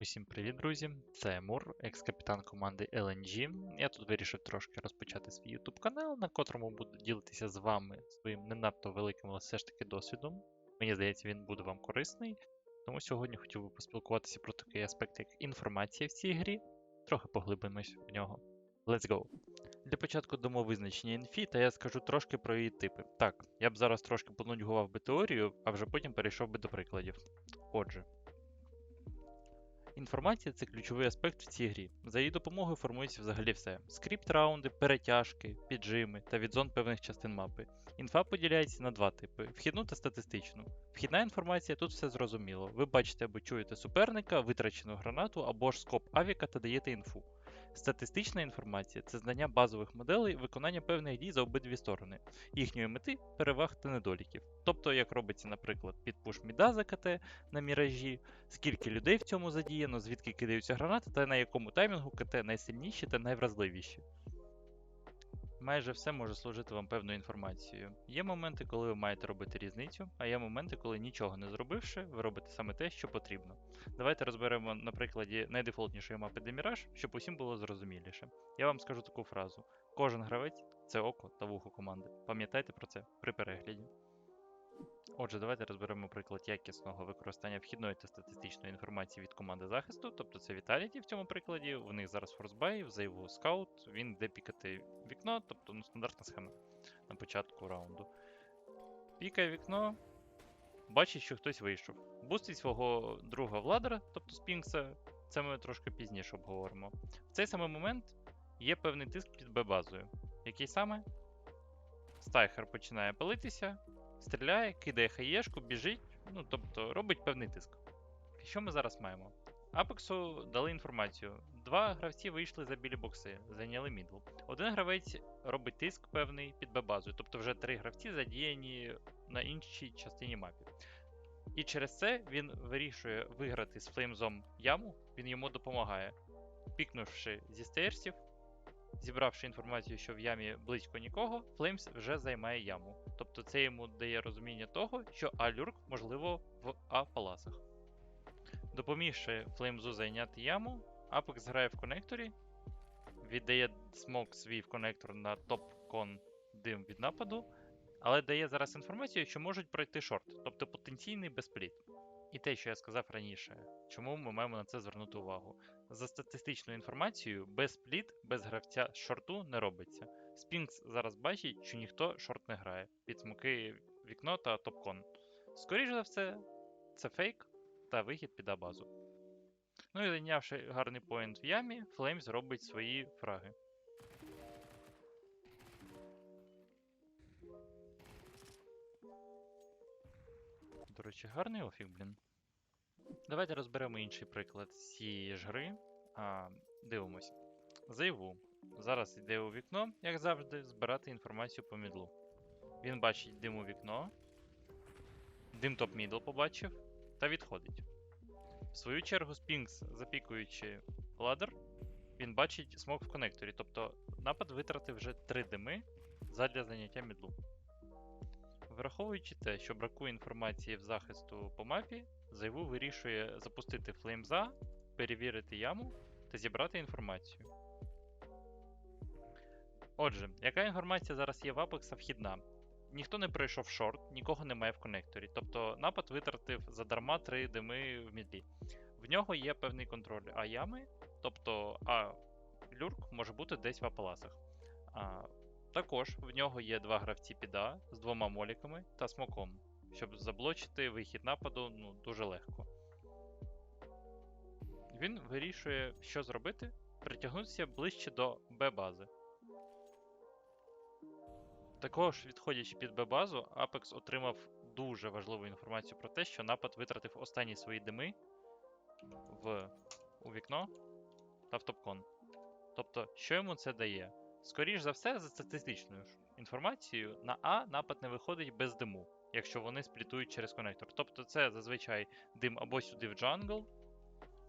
Усім привіт, друзі! Це Мур, екс-капітан команди LNG. Я тут вирішив трошки розпочати свій YouTube канал, на котрому буду ділитися з вами своїм не надто великим, але все ж таки досвідом. Мені здається, він буде вам корисний. Тому сьогодні хотів би поспілкуватися про такий аспект, як інформація в цій грі. Трохи поглибимось в нього. Let's go! Для початку дамо визначення інфі, та я скажу трошки про її типи. Так, я б зараз трошки понудьгував би теорію, а вже потім перейшов би до прикладів. Отже. Інформація це ключовий аспект в цій грі. За її допомогою формується взагалі все: скрипт раунди, перетяжки, піджими та відзон певних частин мапи. Інфа поділяється на два типи: вхідну та статистичну. Вхідна інформація тут все зрозуміло. Ви бачите або чуєте суперника, витрачену гранату або ж скоп авіка та даєте інфу. Статистична інформація це знання базових моделей виконання певних дій за обидві сторони, їхньої мети, переваг та недоліків. Тобто, як робиться, наприклад, підпуш міда за КТ на міражі, скільки людей в цьому задіяно, звідки кидаються гранати, та на якому таймінгу КТ найсильніші та найвразливіші. Майже все може служити вам певною інформацією. Є моменти, коли ви маєте робити різницю, а є моменти, коли нічого не зробивши, ви робите саме те, що потрібно. Давайте розберемо на прикладі найдефолтнішої мапи Деміраж, щоб усім було зрозуміліше. Я вам скажу таку фразу: кожен гравець це око та вухо команди. Пам'ятайте про це при перегляді. Отже, давайте розберемо приклад якісного використання вхідної та статистичної інформації від команди захисту, тобто це Vitality в цьому прикладі. У них зараз форсбай, в заяву скаут, він йде пікати вікно, тобто ну, стандартна схема на початку раунду. Пікає вікно, бачить, що хтось вийшов. Бустить свого друга Владера, тобто Спінкса, це ми трошки пізніше обговоримо. В цей самий момент є певний тиск під Б-базою. Який саме? Стайхер починає палитися, стріляє, кидає хаєшку, біжить, ну тобто робить певний тиск. Що ми зараз маємо? Апексу дали інформацію. Два гравці вийшли за білі бокси, зайняли мідл. Один гравець робить тиск певний під Б-базою, тобто вже три гравці задіяні на іншій частині мапі. І через це він вирішує виграти з флеймзом яму, він йому допомагає, пікнувши зі стейрсів, Зібравши інформацію, що в ямі близько нікого, Флеймс вже займає яму. Тобто це йому дає розуміння того, що Алюрк можливо в А-паласах. Допомігши Флеймзу зайняти яму, Апекс грає в конекторі, віддає смок свій в конектор на топ-кон дим від нападу, але дає зараз інформацію, що можуть пройти шорт, тобто потенційний безпліт. І те, що я сказав раніше, чому ми маємо на це звернути увагу. За статистичною інформацією, без спліт, без гравця шорту не робиться. Спінкс зараз бачить, що ніхто шорт не грає, під смоки вікно та топкон. Скоріше за все, це фейк та вихід під А-базу. Ну і зайнявши гарний поінт в ямі, Флеймс робить свої фраги. До речі, гарний офік, блін. Давайте розберемо інший приклад з цієї ж гри. А, Дивимось. Заяву. Зараз йде у вікно, як завжди, збирати інформацію по мідлу. Він бачить дим у вікно. Дим топ мідл побачив та відходить. В свою чергу, Спінкс, запікуючи ладер, він бачить смок в конекторі. Тобто напад витратив вже 3 дими задля заняття мідлу. Враховуючи те, що бракує інформації в захисту по мапі, Зайву вирішує запустити флеймза, перевірити яму та зібрати інформацію. Отже, яка інформація зараз є в Apex вхідна? Ніхто не пройшов шорт, нікого немає в конекторі. Тобто напад витратив задарма 3 дими в мідлі. В нього є певний контроль А ями, тобто А люрк може бути десь в апаласах. А, Також в нього є два гравці під А з двома моліками та смоком щоб заблочити вихід нападу ну, дуже легко. Він вирішує, що зробити, притягнутися ближче до Б-бази. Також, відходячи під Б-базу, Apex отримав дуже важливу інформацію про те, що напад витратив останні свої дими в, у вікно та в топкон. Тобто, що йому це дає? Скоріше за все, за статистичною інформацією, на А напад не виходить без диму якщо вони сплітують через конектор. Тобто це зазвичай дим або сюди в джангл,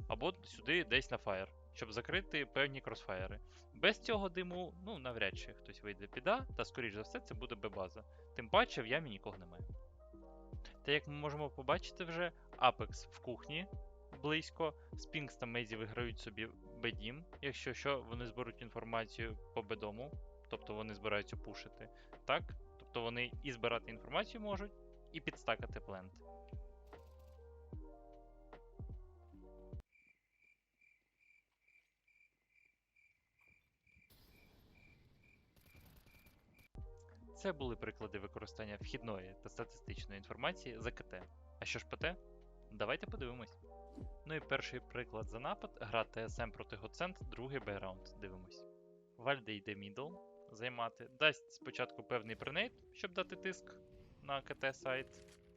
або сюди десь на фаєр, щоб закрити певні кросфаєри. Без цього диму, ну, навряд чи хтось вийде під А, та, скоріш за все, це буде Б-база. Тим паче в ямі нікого немає. Та як ми можемо побачити вже, Apex в кухні близько. Спінкс та Мейзі виграють собі бедім, якщо що, вони зберуть інформацію по бедому, тобто вони збираються пушити. Так? Тобто вони і збирати інформацію можуть, і підстакати плент. Це були приклади використання вхідної та статистичної інформації за КТ. А що ж ПТ? Давайте подивимось. Ну і перший приклад за напад гра TSM проти Гоцент, другий бейраунд. Дивимось. Вальде йде мідл займати. Дасть спочатку певний пренейт, щоб дати тиск на КТ сайт.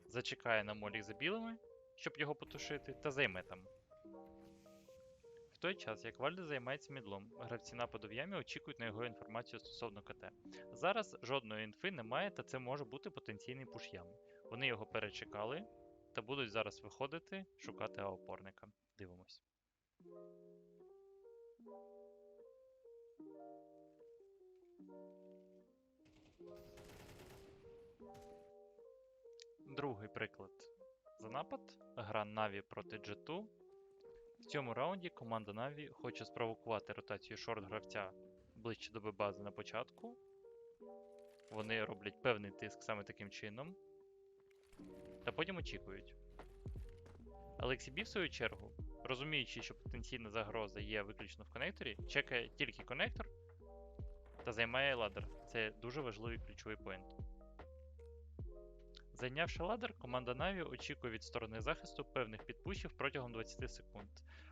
Зачекає на молік за білими, щоб його потушити, та займе там. Той час, як Вальде займається мідлом, гравці нападу в ямі очікують на його інформацію стосовно КТ. Зараз жодної інфи немає, та це може бути потенційний пуш ями. Вони його перечекали та будуть зараз виходити шукати опорника. Дивимось. Другий приклад за напад. Гра Na'Vi проти G2. В цьому раунді команда Na'Vi хоче спровокувати ротацію шорт гравця ближче до Б-бази на початку. Вони роблять певний тиск саме таким чином. Та потім очікують. Алексібі, в свою чергу, розуміючи, що потенційна загроза є виключно в конекторі, чекає тільки конектор та займає ладер. Це дуже важливий ключовий поінт. Зайнявши ладер, команда Na'Vi очікує від сторони захисту певних підпушів протягом 20 секунд.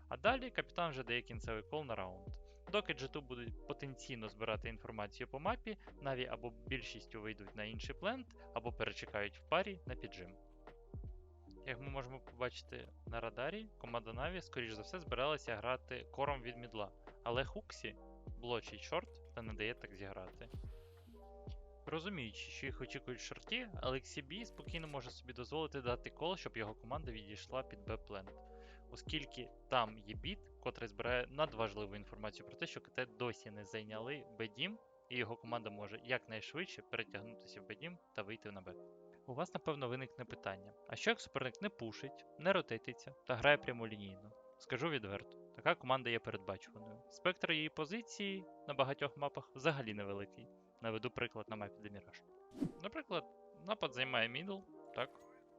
А далі капітан вже дає кінцевий кол на раунд. Доки G2 будуть потенційно збирати інформацію по мапі, Na'Vi або більшістю вийдуть на інший плент, або перечекають в парі на піджим. Як ми можемо побачити на радарі, команда Na'Vi, скоріш за все, збиралася грати кором від мідла, але Хуксі блочить шорт та не дає так зіграти. Розуміючи, що їх очікують шорті, Алексі Бі спокійно може собі дозволити дати кол, щоб його команда відійшла під Б-плент, оскільки там є біт, котрий збирає надважливу інформацію про те, що КТ досі не зайняли Б-дім, і його команда може якнайшвидше перетягнутися в Б-дім та вийти на Б. У вас, напевно, виникне питання: а що як суперник не пушить, не ротититься та грає прямолінійно? Скажу відверто, така команда є передбачуваною. Спектр її позиції на багатьох мапах взагалі невеликий. Наведу приклад на мапі Деміраж. Наприклад, напад займає мідл, так,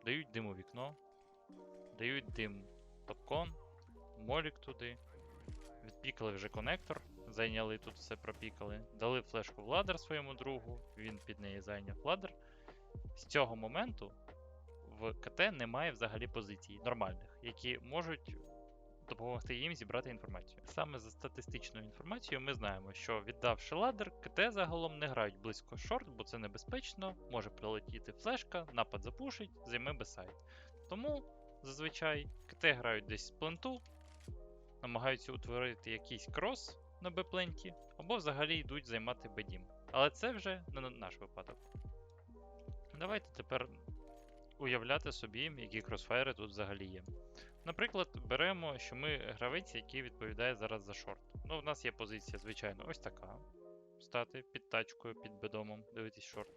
дають дим у вікно, дають дим топкон, молік туди, відпікали вже конектор, зайняли тут все пропікали, дали флешку в ладер своєму другу, він під неї зайняв ладер. З цього моменту в КТ немає взагалі позицій нормальних, які можуть допомогти їм зібрати інформацію. Саме за статистичною інформацією ми знаємо, що віддавши ладер, КТ загалом не грають близько шорт, бо це небезпечно, може прилетіти флешка, напад запушить, займе бесайд. Тому зазвичай КТ грають десь з пленту, намагаються утворити якийсь крос на Б-пленті, або взагалі йдуть займати Б-дім. Але це вже не наш випадок. Давайте тепер уявляти собі, які кросфайри тут взагалі є. Наприклад, беремо, що ми гравець, який відповідає зараз за шорт. Ну, в нас є позиція, звичайно, ось така. Стати під тачкою, під бедомом, дивитись шорт.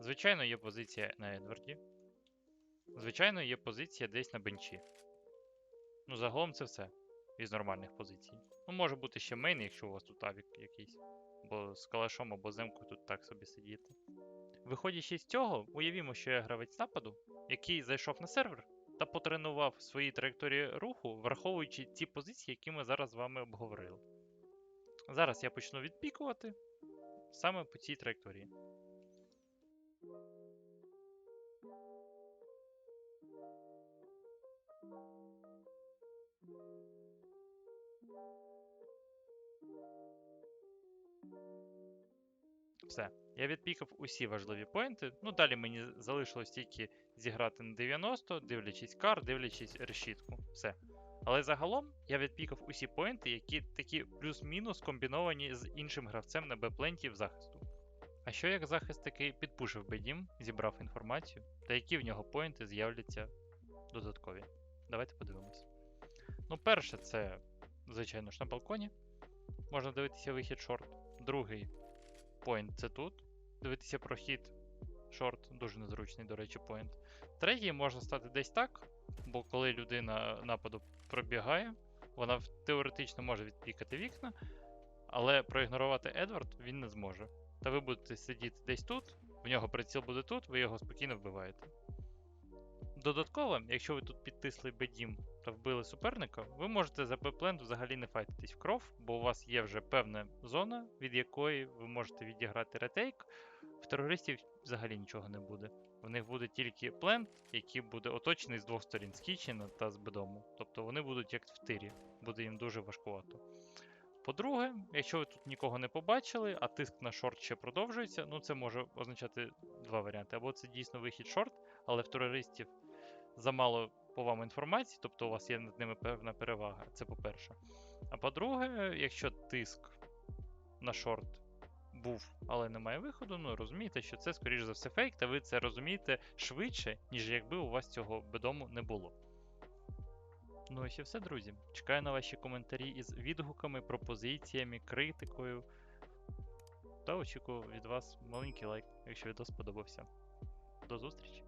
Звичайно, є позиція на Едварді. Звичайно, є позиція десь на бенчі. Ну, загалом це все із нормальних позицій. Ну, може бути ще мейн, якщо у вас тут авік якийсь. Бо з калашом або земкою тут так собі сидіти. Виходячи з цього, уявімо, що я гравець нападу, який зайшов на сервер та потренував свої траєкторії руху, враховуючи ті позиції, які ми зараз з вами обговорили. Зараз я почну відпікувати саме по цій траєкторії. Все. Я відпікав усі важливі поінти. Ну, далі мені залишилось тільки зіграти на 90, дивлячись кар, дивлячись решітку. Все. Але загалом я відпікав усі поінти, які такі плюс-мінус комбіновані з іншим гравцем на Б-пленті в захисту. А що як захист таки підпушив Б-дім, зібрав інформацію, та які в нього поінти з'являться додаткові? Давайте подивимось. Ну, перше, це, звичайно ж, на балконі. Можна дивитися вихід шорт. Другий Point це тут. Дивитися прохід. Шорт, дуже незручний, до речі, point. Третій можна стати десь так, Бо коли людина нападу пробігає, вона теоретично може відпікати вікна, але проігнорувати Едвард він не зможе. Та ви будете сидіти десь тут, в нього приціл буде тут, ви його спокійно вбиваєте. Додатково, якщо ви тут підтисли бедім та вбили суперника, ви можете за Б-плент взагалі не файтитись в кров, бо у вас є вже певна зона, від якої ви можете відіграти ретейк. В терористів взагалі нічого не буде. В них буде тільки плент, який буде оточений з двох сторін з Кічена та з Бедому. Тобто вони будуть як в тирі, буде їм дуже важкувато. По-друге, якщо ви тут нікого не побачили, а тиск на шорт ще продовжується, ну це може означати два варіанти. Або це дійсно вихід шорт, але в терористів замало по вам інформації, тобто у вас є над ними певна перевага. Це по-перше. А по-друге, якщо тиск на шорт був, але немає виходу, ну розумієте, що це, скоріш за все, фейк, та ви це розумієте швидше, ніж якби у вас цього бедому не було. Ну і ще все, друзі. Чекаю на ваші коментарі із відгуками, пропозиціями, критикою. Та очікую від вас маленький лайк, якщо відео сподобався. До зустрічі!